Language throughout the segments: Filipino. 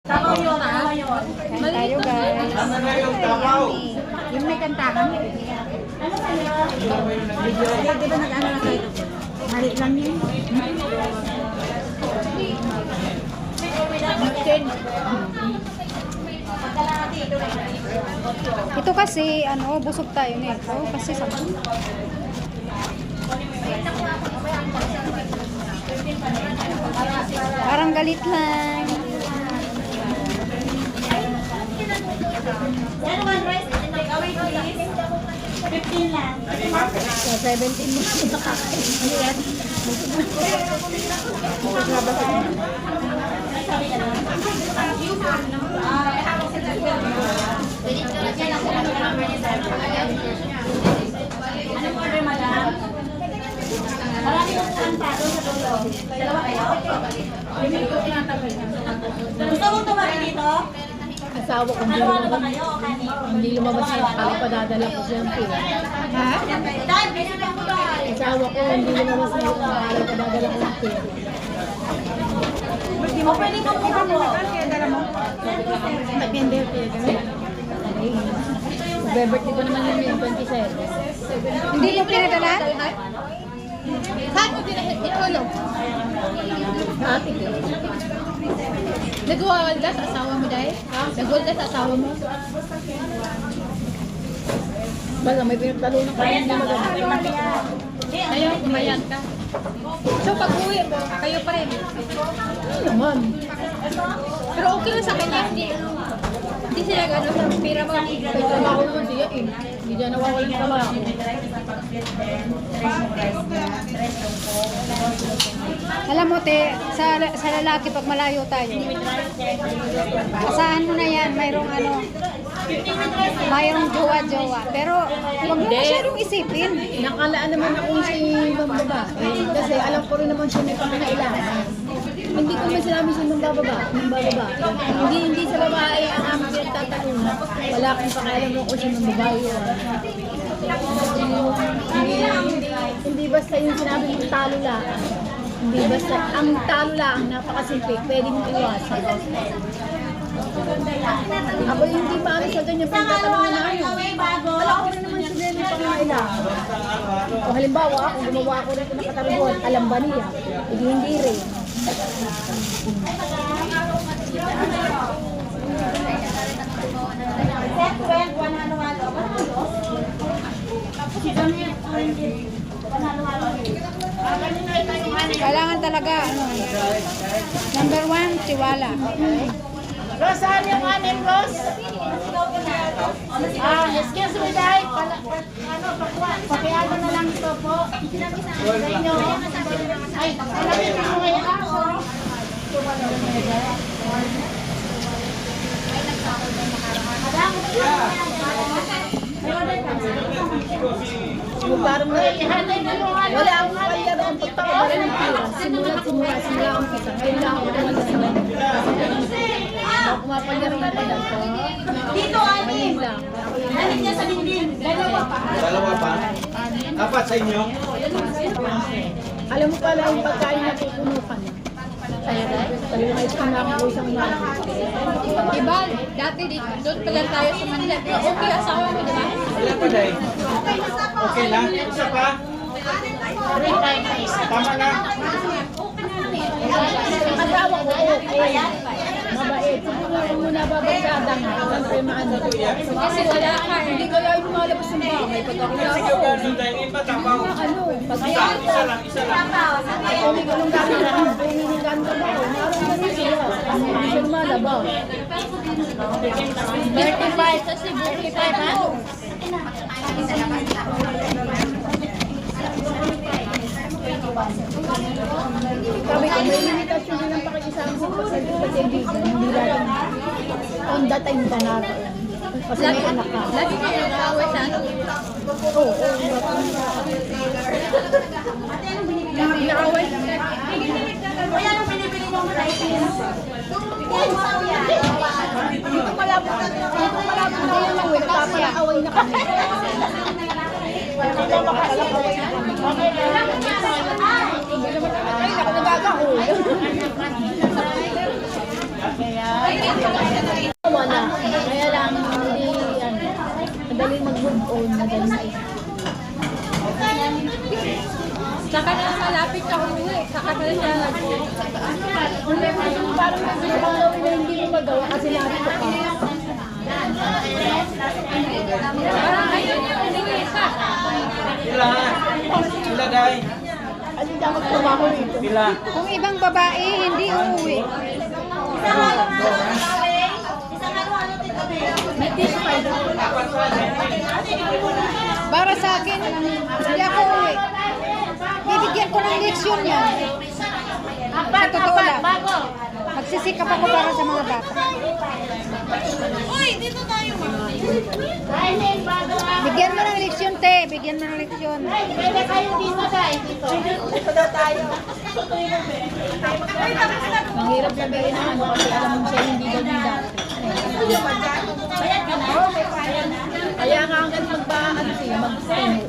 Tapaw yun, tapaw yun. Kain tayo guys. Tama na yung tapaw. Yung may kantahan. Ano sa'yo? Video. Di ba nag-ano na kayo? Mali lang yun. Ito kasi, ano, busog tayo nito. Kasi sa... Parang galit lang. Yan one rice, take away please. 15 lang. So, 17 mo na nakakain. Ano yan? Ano po order, madam? Marami kong sa dulo. Dalawa kayo? Gusto mong tumari dito? Asawa ko, hindi lumabas, hindi lumabas yung kali padadala ko. Ha? Busy lang ko ba? Asawa ko, hindi lumabas yung kali padadala ko siyempre. O pwede mo muna po. Depende ko yun. Bebirthday ko naman yun yung 27. Hindi mo pinadala? Saan ko tinahit? Ate ko. Nagwawal ka sa asawa mo dahil? Nagwawal ka sa asawa mo? Bala, may pinagtalunan ka. Bayad Hindi ka? Ayaw, kumayan ka. So, pag uwi mo, kayo pa rin. Ano naman? Pero okay lang sa kanya, hindi, hindi gano'n sa pira mo. May trabaho naman siya eh. Hindi siya nawawalan ng trabaho. Alam mo, te, sa, sa lalaki pag malayo tayo, asahan mo na yan, mayroong ano, mayroong jowa-jowa. Pero, huwag mo masyadong isipin. Nakalaan naman ako si Ma'am Babae. Kasi alam ko rin naman siya may pangangailangan. Hindi ko man sinabi siya Ma'am Bababa. Hindi, hindi sa babae ang aming. Wala akong pakialam kung siya Ma'am Babae. Hindi, hindi basta yung sinabi mo talo lang. Hindi basta, ang talo lang, napakasimple, pwede mong iwasan. Ako yung hindi maano sa ganyan pinagtatanong na ano. Wala ko rin naman sila yung pangangailangan. O halimbawa, kung gumawa ako rin ng katalungan, alam ba niya? Hindi hindi rin. Set 12, one halo-halo. Si John yan, one halo-halo. Kailangan talaga, ano, number one, tiwala. Rosan yung anim, Ros? Ah, excuse me, Day. Pala, ano, pakwa, pakiano na lang ito po. Sa inyo. Ay, alam mo ngayon ako. Parang na, wala akong kaya doon pagpapabara ng pira. Simula, simula, simula akong kita. Ngayon lang ako naman sa Ako mapalaro na pala ko. Dito, anim. Lang. Anim niya sa dingding. Dalawa pa. Dalawa pa. Apat sa inyo. Alam mo pala yung pagkain na pupuno ka na. Kaya dahil, tayo na ito na ako isang mga. Iba, dati di, doon pa lang tayo sa Manila. Okay, asawa mo, di ba? Wala pa day. Okay lang. Isa pa. Tama na. Asawa ko, okay. Mabait. Siguro babagsada nga, siyempre maano. Kasi wala ka eh. Hindi kaya yung lumalabas ng bahay pag ako na Sige, ako. ganun tayo. Iba tapaw. Ano, pag Isa, isa lang, isa lang. Kung ko nung gamit na kung hinihingan ko ba, naroon na rin sila. Hindi siya lumalabaw. 35 sa Cebu, 35 ha? Sabi ko, may limitasyon din ang pakikisama sa sa kaibigan. Hindi lang on the time ka na. Kasi may anak ka. Lagi ka nag-away sa ano? Oo, oo. Nag-away? Kuya, ko malabo. Hindi ko malabo na yun lang. Nagpapalakaway na kami. Nagpapalakaway na kami. Okay na. Ay, naku, nagagaho. Kaya, Wala. Kaya lang, hindi, ano, madali mag-move on, madali. Saka na malapit ka umuwi. Saka na siya nag Parang magagawa na hindi mo magawa kasi narito ka. Parang ka. Pila. Pila, day. Ano dapat trabaho rito? Pila. Kung ibang babae, hindi uuwi. Para sa akin, hindi ako uuwi. Bibigyan ko ng leksyon yan. Sa totoo lang. Magsisikap ako para sa mga bata. Bigyan mo ng leksyon, te. Bigyan mo ng leksyon. Pwede kayo dito, guys. Dito. Dito daw tayo. Ang hirap sabihin ng ano kasi alam mo siya hindi ganun dati. Bayad ka na? Kaya nga hanggang magba, ano siya, mag-stay.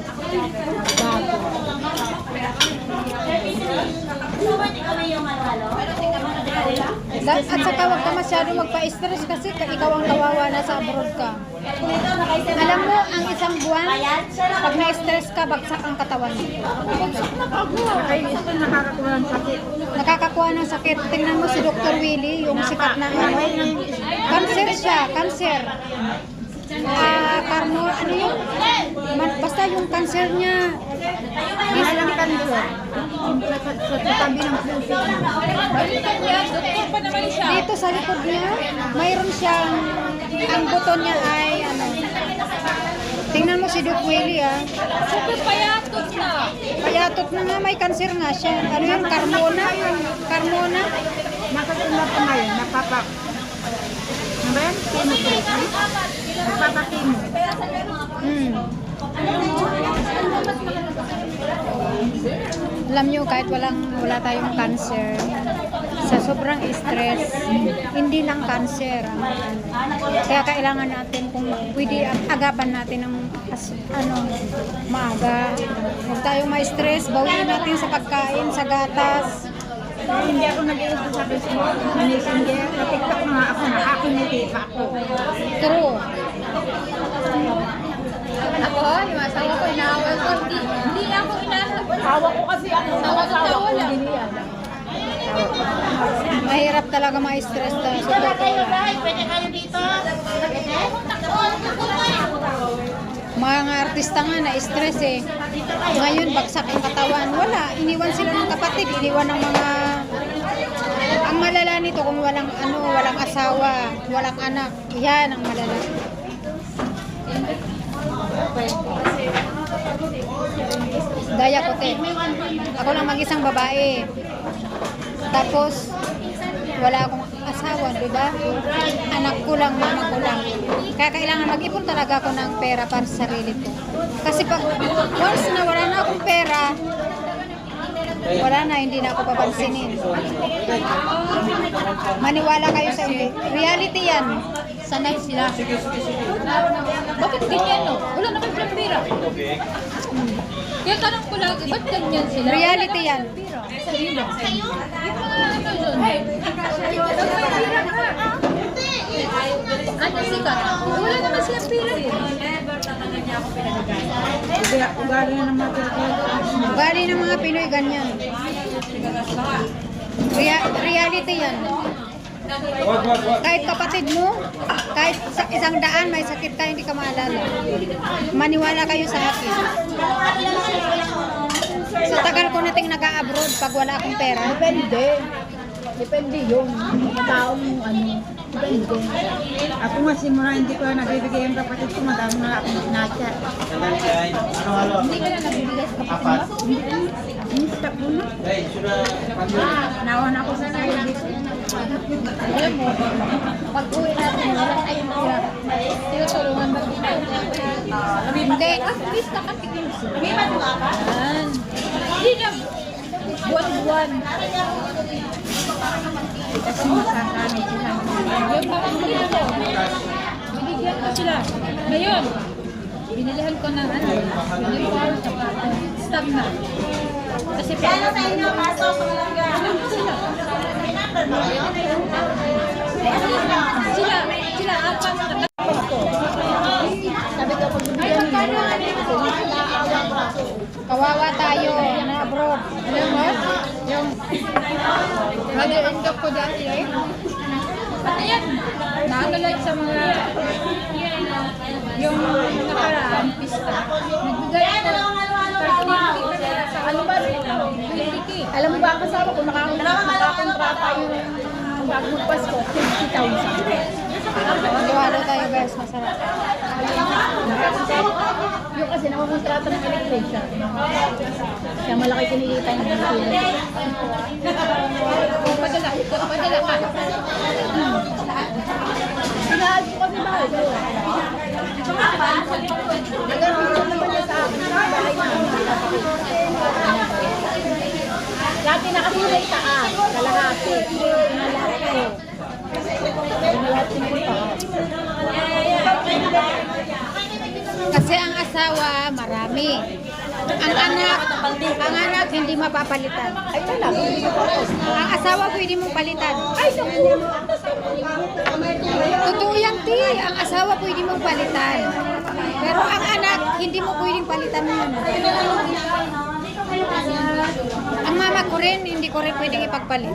Da- At saka huwag ka masyado magpa-stress kasi ka- ikaw ang kawawa na sa abroad ka. Alam mo, ang isang buwan, pag na-stress ka, bagsak ang katawan. Nakakakuha ng sakit. Tingnan mo si Dr. Willie, yung sikat na ano. Cancer siya, cancer. Ah, karmo, ano yun? Basta yung cancer niya. Alam ka nito. Sa, tabi ng puso. Dito sa likod niya, mayroon siyang, ang buto niya ay, ano, tingnan mo si Doc Willie ah. Super payatot na. Payatot na nga, may cancer nga siya. Ano yun, Carmona? Carmona? Nakasunod pa ngayon. Napapak. Ba yan? Chemotherapy? Nagpapakimo. Hmm. Alam nyo, kahit walang, wala tayong cancer, sa sobrang stress, hindi lang cancer. ang ano. Kaya kailangan natin kung pwede ag- agapan natin ng as, ano, maaga. Huwag tayong ma-stress, bawiin natin sa pagkain, sa gatas. Hindi ako nag-iisa sa Facebook. Sa Messenger. Sa TikTok na nga ako. Nakakiniti pa ako. True. Ako, yung asawa ko, inaawal ko. Hindi, hindi ako inaawal. Asawa ko kasi ako. Asawa ko, asawa ko. Mahirap talaga ma-stress tayo. Dito na kayo, guys. Pwede kayo dito. Mga artista nga na-stress eh. Ngayon, bagsak ang katawan. Wala. Iniwan sila ng kapatid. Iniwan ng mga... Ang malala nito kung walang ano, walang asawa, walang anak. Yan ang malala. Gaya ko, te. Ako lang mag-isang babae. Tapos, wala akong asawa, di ba? Anak ko lang, mama ko lang. Kaya kailangan mag-ipon talaga ako ng pera para sa sarili ko. Kasi pag once na wala na akong pera, wala na, hindi na ako papansinin. Maniwala kayo sa hindi. Reality yan. Sanay sila. Bakit ganyan, no? Wala naman silang pera. Kaya tanong ko lagi, ba't ganyan sila? Reality yan. Sa hilo. Ano yun? Nagpapira ka. Ano sikat? Wala naman silang pera eh. Ugali na ng mga Ugali ng mga Pinoy ganyan. Rea- reality yan. Kahit kapatid mo, kahit sa isang daan may sakit ka, hindi ka maalala. Maniwala kayo sa akin. Sa tagal ko nating nag-abroad pag wala akong pera. Depende. Depende yun. Sa taong ano. Depende. Ako nga simula hindi ko na nabibigay ang kapatid ko, madami na ako sinatya. Salam, day. Ano, halo? Hindi ka na nabibigay sa kapatid Apat. mo? Hindi, stop mo na. Day, sudah. Nawan ako sa sarili ko. Alam mo, pag uwi natin, wala tayong pera. Tinutulungan ba kita? Hindi. At least nakatikim sila. Yan. Hindi na. Buwan-buwan. Kasi masasanay sila. Yung pamangkin ko, binigyan ko sila. Ngayon, binilihan ko ng ano, uniform, stop na. Kasi Kaya sa inyo, pasok. Ko sila. Sila, sila, apat na Sabi ko, pag bibigyan mo yung mga kasi nakaawa ko. Kawawa tayo na abroad. Alam mo? Yung mother-in-law ko dati eh. Pati yan, naano lang sa mga yung nakaraan, pista. Nagbigay ako. Ano ba? Alam mo ba ang kasama ko, nakak- nakakontrata yung bagong Pasko, 50,000. Magwalo tayo guys, masarap. Yung kasi nakakontrata ng electrician. Kaya malaki kinikita ng electrician. Padala, padala ka. Sinahal ko kami ba? Nagambit naman niya sa akin sa bahay namin. Dati nakasulay taas, kalahati. Kalahati. Kasi ang asawa, marami. Ang anak, ang anak hindi mapapalitan. Ay, pa Ang asawa pwede mong palitan. Ay, naku. Totoo yan, ti. Ang asawa pwede mong palitan. Pero ang anak, hindi mo pwedeng palitan yun. Ang mama ko rin, hindi ko rin pwedeng ipagpalit.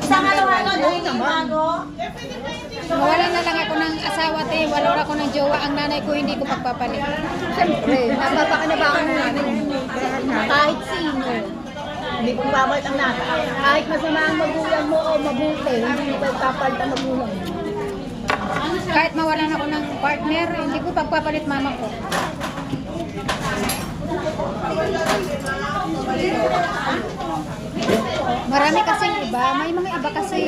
Isang halo-halo, dahil bago. Mawala na lang ako ng asawa, te. Wala ako ng jowa. Ang nanay ko, hindi ko pagpapalit. Siyempre, napapakanabakan na natin. Kahit sino. Hindi ko babalik ang nata. Kahit masama ang magulang mo o mabuti, hindi mo pagpapalit ang magulang mo. Kahit mawalan ako ng partner, hindi ko pagpapalit mama ko. Marami kasing iba, may mga iba kasi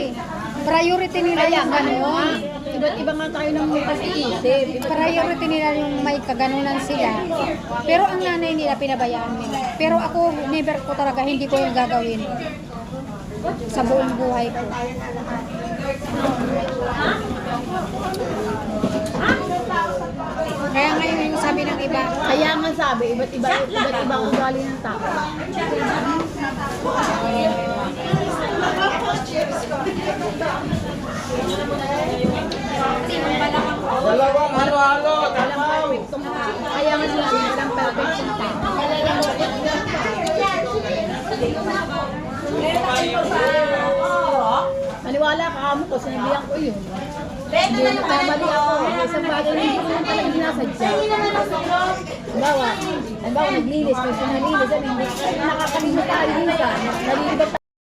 priority nila yung gano'n. iba't iba nga tayo ng pag-iisip. Priority nila yung may kaganunan sila. Pero ang nanay nila pinabayaan nila. Pero ako, never ko talaga, hindi ko yung gagawin. Sa buong buhay ko. Kaya ngayon yung sabi ng iba, Kaya nga sabi, iba't iba, iba't iba ang ugali ng tao. Dalawang halo-halo, tamaw. Kaya nga sila, walang perfect system. Maniwala ka kamo ko, sinabihan ko yun. Hindi nagkamali ako. May isang bagay na hindi ko naman talaga sinasadya. Halimbawa, halimbawa naglilis, may sinalilis, ano, hindi nakakalimutan, nalilibat